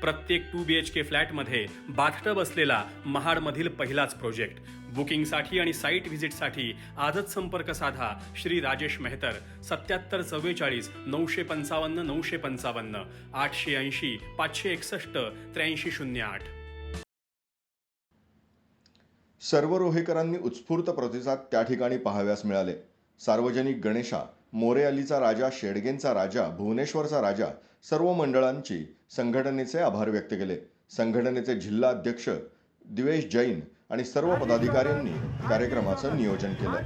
प्रत्येक to B H के फ्लॅटमध्ये bathtub असलेला महाडमधील पहिलाच प्रोजेक्ट. बुकिंगसाठी आणि साईट व्हिजिटसाठी आजच संपर्क साधा श्री राजेश मेहतर. सत्याहत्तर चव्वेचाळीस नऊशे पंचावन्न नऊशे पंचावन्न आठशे ऐंशी पाचशे एकसष्ट त्र्याऐंशी शून्य आठ. सर्व रोहेकरांनी उत्स्फूर्त प्रतिसाद त्या ठिकाणी पाहाव्यास मिळाले. सार्वजनिक गणेशा मोरे अलीचा राजा शेडगेंचा राजा भुवनेश्वरचा राजा सर्व मंडळांची संघटनेचे आभार व्यक्त केले. संघटनेचे जिल्हा अध्यक्ष दिवेश जैन आणि सर्व पदाधिकाऱ्यांनी कार्यक्रमाचं नियोजन केलं.